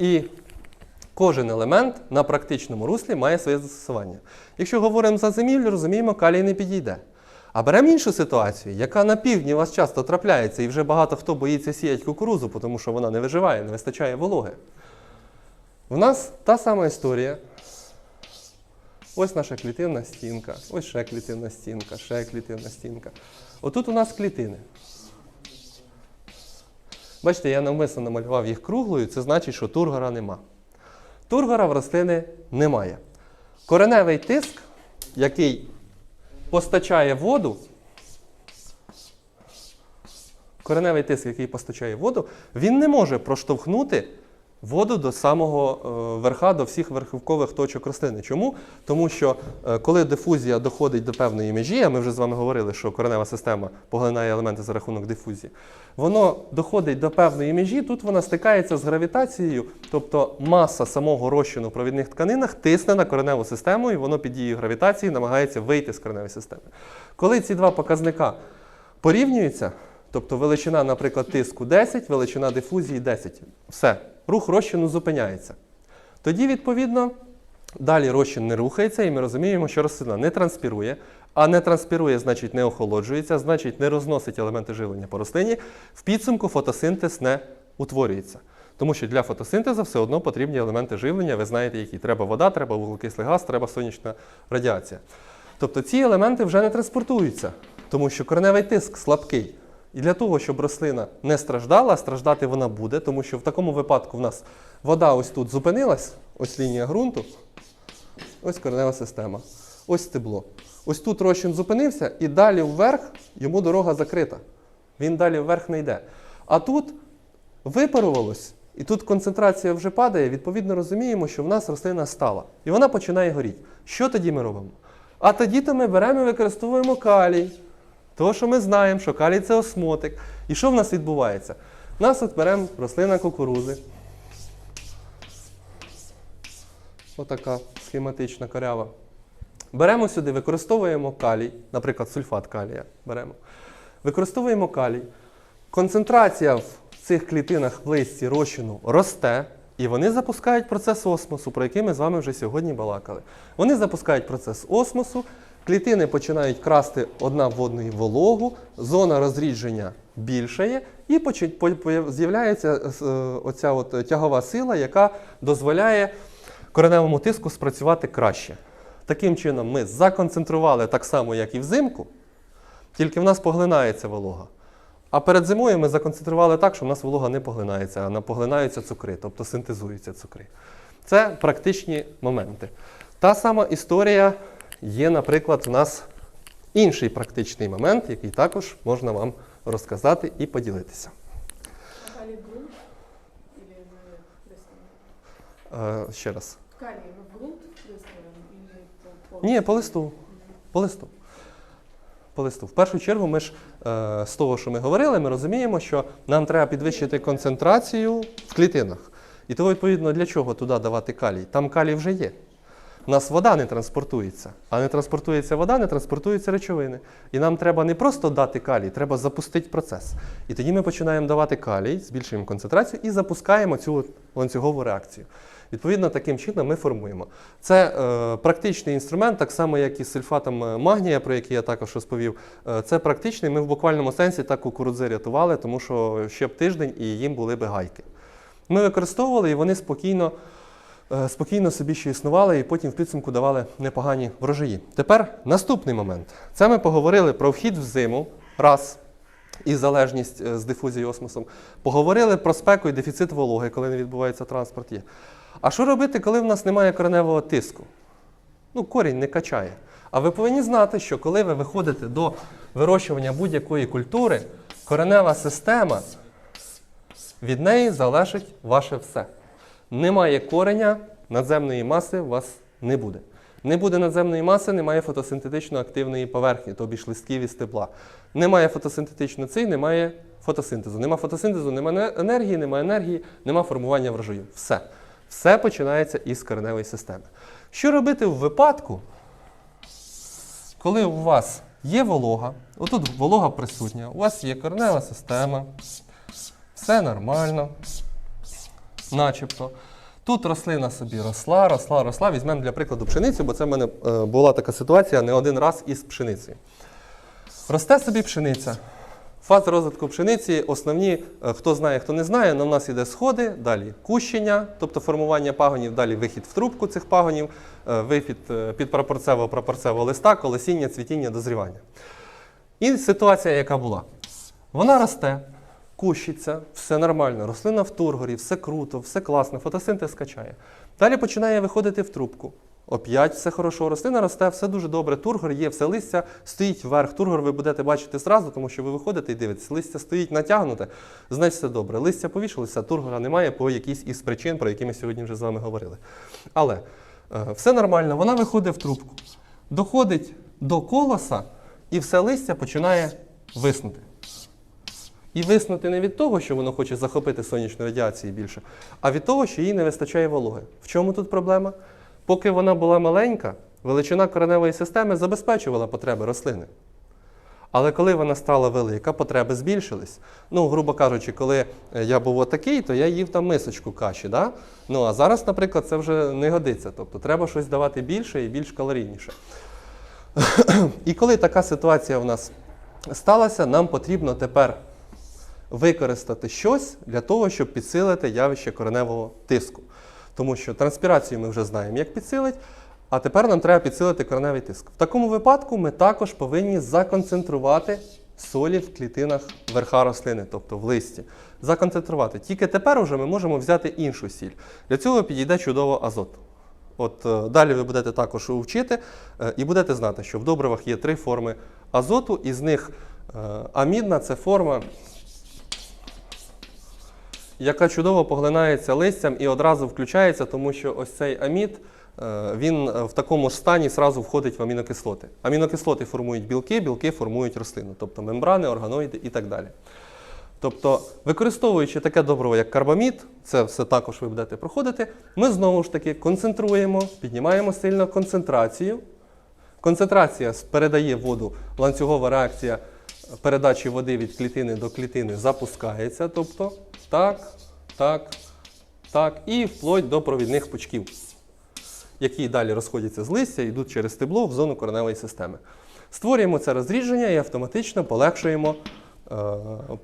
І кожен елемент на практичному руслі має своє застосування. Якщо говоримо за зимівлю, розуміємо, калій не підійде. А беремо іншу ситуацію, яка на півдні у вас часто трапляється, і вже багато хто боїться сіяти кукурузу, тому що вона не виживає, не вистачає вологи. У нас та сама історія. Ось наша клітинна стінка, ось ще клітинна стінка, ще клітинна стінка. Отут у нас клітини. Бачите, я навмисно намалював їх круглою, це значить, що тургора нема. Тургора в рослини немає. Кореневий тиск, який постачає воду, кореневий тиск, який постачає воду, він не може проштовхнути воду до самого е, верха, до всіх верхівкових точок рослини. Чому? Тому що е, коли дифузія доходить до певної межі, а ми вже з вами говорили, що коренева система поглинає елементи за рахунок дифузії, воно доходить до певної межі, тут вона стикається з гравітацією, тобто маса самого розчину в провідних тканинах тисне на кореневу систему, і воно під дією гравітації намагається вийти з кореневої системи. Коли ці два показника порівнюються, тобто величина, наприклад, тиску 10, величина дифузії 10, все, рух розчину зупиняється. Тоді, відповідно, далі розчин не рухається, і ми розуміємо, що рослина не транспірує, а не транспірує, значить не охолоджується, значить не розносить елементи живлення по рослині. В підсумку фотосинтез не утворюється. Тому що для фотосинтезу все одно потрібні елементи живлення, ви знаєте, які треба вода, треба вуглекислий газ, треба сонячна радіація. Тобто ці елементи вже не транспортуються, тому що кореневий тиск слабкий. І для того, щоб рослина не страждала, страждати вона буде, тому що в такому випадку в нас вода ось тут зупинилась, ось лінія ґрунту, ось коренева система, ось стебло. Ось тут розчин зупинився, і далі вверх йому дорога закрита. Він далі вверх не йде. А тут випарувалось, і тут концентрація вже падає, відповідно розуміємо, що в нас рослина стала. І вона починає горіти. Що тоді ми робимо? А тоді то ми беремо і використовуємо калій. Того, що ми знаємо, що калій це осмотик. І що в нас відбувається? У нас от беремо рослина кукурузи. Отака схематична корява. Беремо сюди, використовуємо калій, наприклад, сульфат калія беремо. Використовуємо калій. Концентрація в цих клітинах в листі розчину росте, і вони запускають процес осмосу, про який ми з вами вже сьогодні балакали. Вони запускають процес осмосу, клітини починають красти одна в одної вологу, зона розрідження більшає, і з'являється е, оця от тягова сила, яка дозволяє кореневому тиску спрацювати краще. Таким чином, ми законцентрували так само, як і взимку, тільки в нас поглинається волога. А перед зимою ми законцентрували так, що в нас волога не поглинається, а на- поглинаються цукри, тобто синтезуються цукри. Це практичні моменти. Та сама історія є, наприклад, в нас інший практичний момент, який також можна вам розказати і поділитися. На лист? Е, ще раз. Калий в выставлен Ні, по листу. По листу. По листу. В першу чергу, ми ж е, з того, що ми говорили, ми розуміємо, що нам треба підвищити концентрацію в клітинах. І того, відповідно, для чого туди давати калій? Там калій вже є. У нас вода не транспортується. А не транспортується вода, не транспортуються речовини. І нам треба не просто дати калій, треба запустити процес. І тоді ми починаємо давати калій, збільшуємо концентрацію і запускаємо цю ланцюгову реакцію. Відповідно, таким чином ми формуємо. Це е, практичний інструмент, так само, як і з сульфатом е, магнія, про який я також розповів. Е, це практичний. Ми в буквальному сенсі так кукурудзи рятували, тому що ще б тиждень і їм були би гайки. Ми використовували і вони спокійно, спокійно собі ще існували, і потім в підсумку давали непогані врожаї. Тепер наступний момент. Це ми поговорили про вхід в зиму раз. І залежність е, з дифузією осмосом. Поговорили про спеку і дефіцит вологи, коли не відбувається транспорт є. А що робити, коли в нас немає кореневого тиску? Ну, корінь не качає. А ви повинні знати, що коли ви виходите до вирощування будь-якої культури, коренева система від неї залежить ваше все. Немає кореня, надземної маси у вас не буде. Не буде надземної маси, немає фотосинтетично активної поверхні, тобі ж листків і стебла. Немає фотосинтетично цей, немає фотосинтезу. Нема фотосинтезу, немає енергії, немає енергії, нема формування врожаю. Все. Все починається із кореневої системи. Що робити в випадку, коли у вас є волога, отут волога присутня, у вас є коренева система, все нормально. Начебто. Тут рослина собі росла, росла, росла. Візьмемо для прикладу пшеницю, бо це в мене е, була така ситуація не один раз із пшеницею. Росте собі пшениця. Фази розвитку пшениці основні, е, хто знає, хто не знає, на нас іде сходи, далі кущення, тобто формування пагонів, далі вихід в трубку цих пагонів, е, вихід е, підпрапорцево прапорцево листа, колесіння, цвітіння, дозрівання. І ситуація, яка була. Вона росте, кущиться, все нормально, рослина в тургорі, все круто, все класно, фотосинтез качає. Далі починає виходити в трубку. Оп'ять все хорошо, рослина росте, все дуже добре. Тургор є, все листя стоїть вверх. Тургор ви будете бачити зразу, тому що ви виходите і дивитесь, листя стоїть натягнуте, значить все добре. Листя повішалося, тургора немає по якійсь із причин, про які ми сьогодні вже з вами говорили. Але е, все нормально, вона виходить в трубку, доходить до колоса, і все листя починає виснути. І виснути не від того, що воно хоче захопити сонячну радіацію більше, а від того, що їй не вистачає вологи. В чому тут проблема? Поки вона була маленька, величина кореневої системи забезпечувала потреби рослини. Але коли вона стала велика, потреби збільшились. Ну, грубо кажучи, коли е, я був отакий, то я їв там мисочку каші. Да? Ну а зараз, наприклад, це вже не годиться. Тобто треба щось давати більше і більш калорійніше. І коли така ситуація в нас сталася, нам потрібно тепер використати щось для того, щоб підсилити явище кореневого тиску. Тому що транспірацію ми вже знаємо, як підсилить, а тепер нам треба підсилити кореневий тиск. В такому випадку ми також повинні законцентрувати солі в клітинах верха рослини, тобто в листі. Законцентрувати. Тільки тепер уже ми можемо взяти іншу сіль. Для цього підійде чудово азот. От е, далі ви будете також вчити е, і будете знати, що в добривах є три форми азоту, із них е, амідна це форма, яка чудово поглинається листям і одразу включається, тому що ось цей амід, е, він е, в такому ж стані зразу входить в амінокислоти. Амінокислоти формують білки, білки формують рослину, тобто мембрани, органоїди і так далі. Тобто, використовуючи таке добриво, як карбамід, це все також ви будете проходити, ми знову ж таки концентруємо, піднімаємо сильно концентрацію. Концентрація передає воду, ланцюгова реакція передачі води від клітини до клітини запускається. Тобто, так, так, так, і вплоть до провідних пучків, які далі розходяться з листя, йдуть через стебло в зону кореневої системи. Створюємо це розрідження і автоматично полегшуємо е,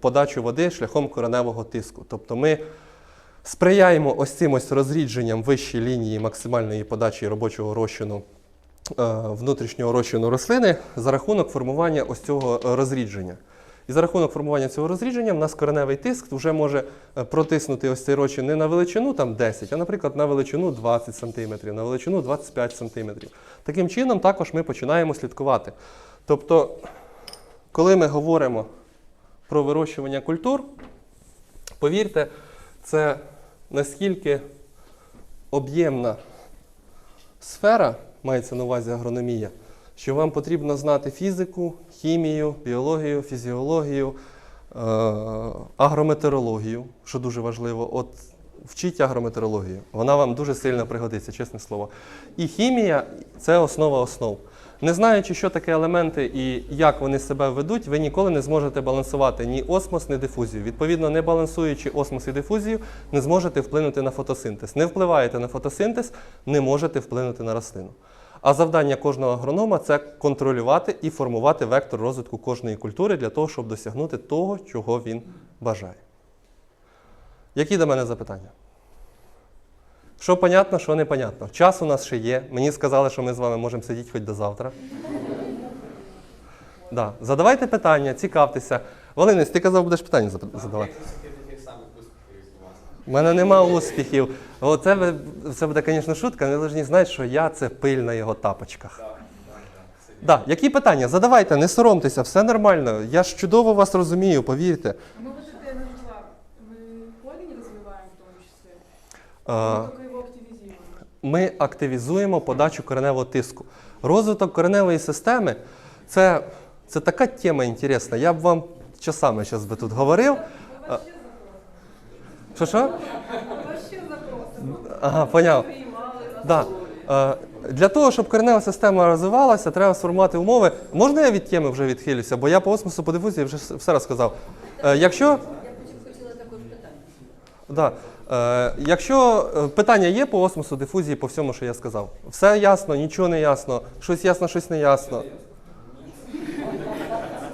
подачу води шляхом кореневого тиску. Тобто ми сприяємо ось цим ось розрідженням вищої лінії максимальної подачі робочого розчину внутрішнього розчину рослини за рахунок формування ось цього е, розрідження. І за рахунок формування цього розрідження в нас кореневий тиск вже може е, протиснути ось цей розчин не на величину там 10, а, наприклад, на величину 20 см, на величину 25 см. Таким чином також ми починаємо слідкувати. Тобто, коли ми говоримо про вирощування культур, повірте, це наскільки об'ємна сфера, мається на увазі агрономія, що вам потрібно знати фізику, хімію, біологію, фізіологію, е, агрометеорологію, що дуже важливо. От вчіть агрометеорологію, вона вам дуже сильно пригодиться, чесне слово. І хімія це основа основ. Не знаючи, що таке елементи і як вони себе ведуть, ви ніколи не зможете балансувати ні осмос, ні дифузію. Відповідно, не балансуючи осмос і дифузію, не зможете вплинути на фотосинтез. Не впливаєте на фотосинтез, не можете вплинути на рослину. А завдання кожного агронома це контролювати і формувати вектор розвитку кожної культури для того, щоб досягнути того, чого він бажає. Які до мене запитання? Що понятно, що непонятно. Час у нас ще є. Мені сказали, що ми з вами можемо сидіти хоч до завтра. Да. Задавайте питання, цікавтеся. Валинець, ти казав, будеш питання задавати. У мене нема успіхів. Оце ви- це буде, звісно, шутка, але ви повинні знати, що я це пиль на його тапочках. Да. Які питання? Задавайте, не соромтеся, все нормально. Я ж чудово вас розумію, повірте. Мы вот это я начала. Мы поле не развиваем в том числе. А, Мы только его активизируем. ми активізуємо подачу кореневого тиску. Розвиток кореневої системи це, це така тема інтересна. Я б вам часами зараз би тут говорив. Що що? Ага, поняв. Да. Е, Для того, щоб коренева система розвивалася, треба сформувати умови. Можна я від теми вже відхилюся, бо я по осмосу по дифузії вже все розказав. Е, Якщо. Да. Е, якщо е, питання є по осмосу, дифузії, по всьому, що я сказав, все ясно, нічого не ясно, щось ясно, щось не ясно.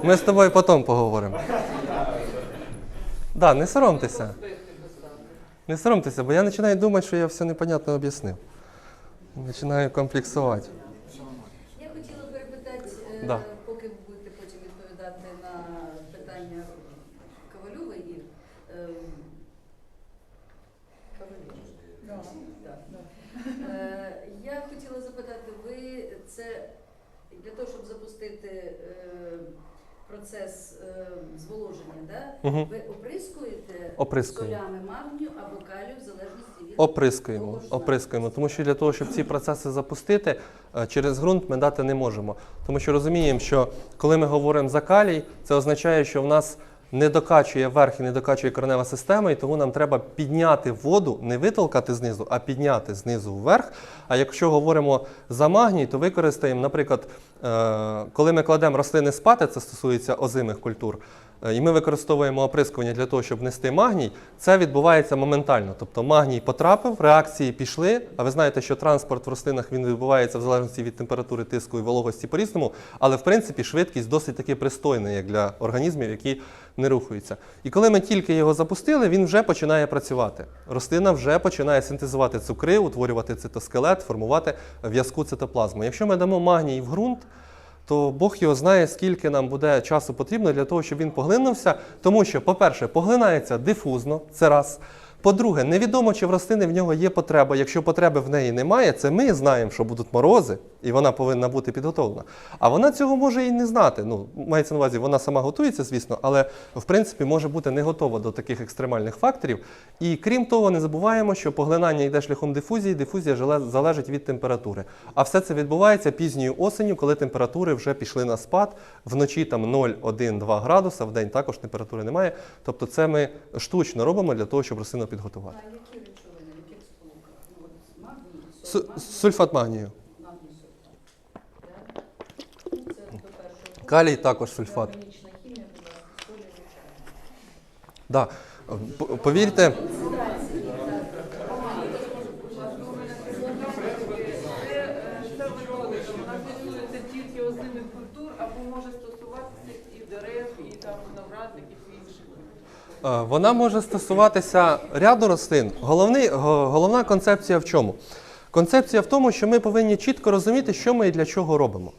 Ми з тобою потім поговоримо. Да, не соромтеся. Не соромтеся, бо я починаю думати, що я все непонятно об'яснив. Починаю комплексувати. Я хотіла перепитати, е, Да. поки ви будете потім відповідати на питання Ковальова і е, Ковалєва. Да. Е, Я хотіла запитати, ви це для того, щоб запустити е, процес е, зволоження, да? Мгм. ви оприскуєте Оприскуємо. солями магнію або калію в залежності від Оприскуємо, ж оприскуємо, тому що для того, щоб ці процеси запустити, е, через ґрунт ми дати не можемо. Тому що розуміємо, що коли ми говоримо за калій, це означає, що в нас не докачує верх і не докачує коренева система, і тому нам треба підняти воду, не витолкати знизу, а підняти знизу вверх. А якщо говоримо за магній, то використаємо, наприклад, е, коли ми кладемо рослини спати, це стосується озимих культур. І ми використовуємо оприскування для того, щоб нести магній. Це відбувається моментально. Тобто магній потрапив, реакції пішли. А ви знаєте, що транспорт в рослинах він відбувається в залежності від температури тиску і вологості по-різному, але в принципі швидкість досить таки пристойна, як для організмів, які не рухаються. І коли ми тільки його запустили, він вже починає працювати. Рослина вже починає синтезувати цукри, утворювати цитоскелет, формувати в'язку цитоплазму. Якщо ми дамо магній в ґрунт, то Бог його знає, скільки нам буде часу потрібно для того, щоб він поглинувся. Тому що, по-перше, поглинається дифузно, це раз. По-друге, невідомо, чи в рослини в нього є потреба. Якщо потреби в неї немає, це ми знаємо, що будуть морози, і вона повинна бути підготовлена. А вона цього може і не знати. Ну, мається на увазі, вона сама готується, звісно, але в принципі може бути не готова до таких екстремальних факторів. І крім того, не забуваємо, що поглинання йде шляхом дифузії, дифузія залежить від температури. А все це відбувається пізньою осенню, коли температури вже пішли на спад. Вночі там 0, 1, 2 градуса, в день також температури немає. Тобто це ми штучно робимо для того, щоб рослину підготувати. А які речовини, яких сполуках? Ну, Сульфат магнію. Калій також сульфат. Хімія, ласка. Да. Повірте, Це, е, це методика, вона стосується тільки озимих культур, або може стосуватися і дерев, і там виноградників, і інших. Е, Вона може стосуватися ряду рослин. Головний, головна концепція в чому? Концепція в тому, що ми повинні чітко розуміти, що ми і для чого робимо.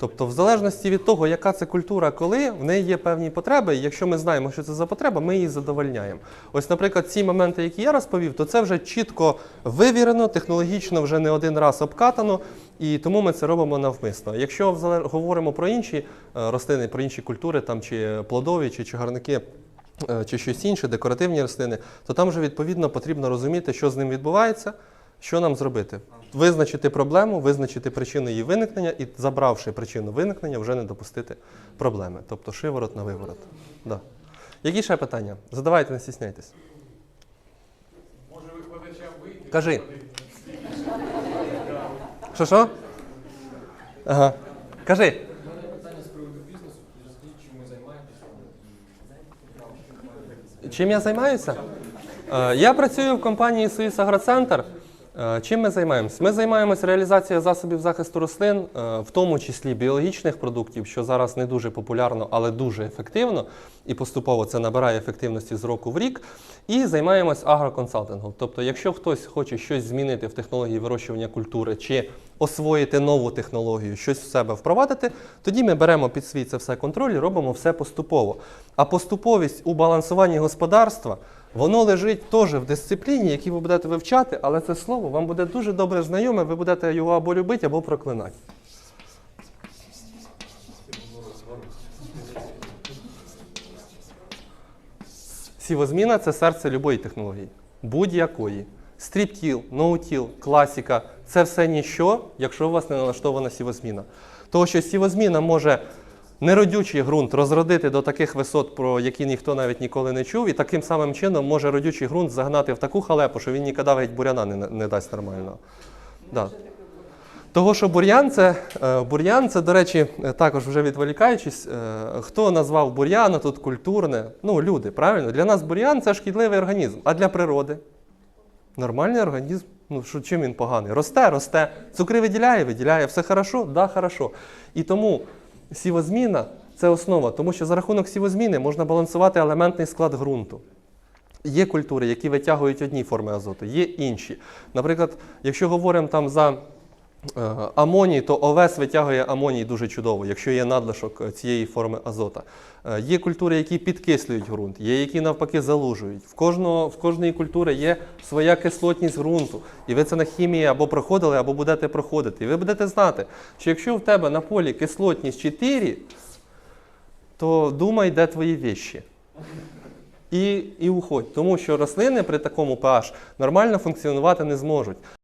Тобто, в залежності від того, яка це культура, коли в неї є певні потреби, і якщо ми знаємо, що це за потреба, ми її задовольняємо. Ось, наприклад, ці моменти, які я розповів, то це вже чітко вивірено, технологічно вже не один раз обкатано, і тому ми це робимо навмисно. Якщо говоримо про інші е, рослини, про інші культури, там чи плодові, чи чагарники, е, чи щось інше, декоративні рослини, то там вже відповідно потрібно розуміти, що з ним відбувається, що нам зробити. Визначити проблему, визначити причину її виникнення і, забравши причину виникнення, вже не допустити проблеми. Тобто шиворот на виворот. Да. Які ще питання? Задавайте, не стісняйтесь. Може викладачам вийти? Кажи. Що що? Ага. Кажи. У мене питання з приводу бізнесу. Розкажіть, чим ви займаєтеся і Чим я займаюся? Е, Я працюю в компанії Союз Агроцентр. Е, Чим ми займаємося? Ми займаємося реалізацією засобів захисту рослин, е, в тому числі біологічних продуктів, що зараз не дуже популярно, але дуже ефективно, і поступово це набирає ефективності з року в рік. І займаємось агроконсалтингом. Тобто, якщо хтось хоче щось змінити в технології вирощування культури чи освоїти нову технологію, щось в себе впровадити, тоді ми беремо під свій це все контроль і робимо все поступово. А поступовість у балансуванні господарства воно лежить теж в дисципліні, яку ви будете вивчати, але це слово вам буде дуже добре знайоме, ви будете його або любити, або проклинати. Сівозміна це серце любої технології, будь-якої. Стріптіл, ноутіл, класіка це все ніщо, якщо у вас не налаштована сівозміна. Тому що сівозміна може неродючий ґрунт розродити до таких висот, про які ніхто навіть ніколи не чув, і таким самим чином може родючий ґрунт загнати в таку халепу, що він ніколи геть буряна не, не дасть нормального. Да. Того, що бур'ян це, е, бур'ян це, до речі, е, також вже відволікаючись, е, хто назвав бур'яна тут культурне? Ну, люди, правильно? Для нас бур'ян це шкідливий організм, а для природи нормальний організм. Ну, що, чим він поганий? Росте, росте. Цукри виділяє, виділяє. Все хорошо? Да, хорошо. І тому сівозміна це основа, тому що за рахунок сівозміни можна балансувати елементний склад ґрунту. Є культури, які витягують одні форми азоту, є інші. Наприклад, якщо говоримо там за амоній, то овес витягує амоній дуже чудово, якщо є надлишок е, цієї форми азота. Е, Є культури, які підкислюють ґрунт, є які навпаки залужують. В, кожного, в кожної культури є своя кислотність ґрунту. І ви це на хімії або проходили, або будете проходити. І ви будете знати, що якщо в тебе на полі кислотність 4, то думай, де твої віші. І, і уходь, тому що рослини при такому pH нормально функціонувати не зможуть.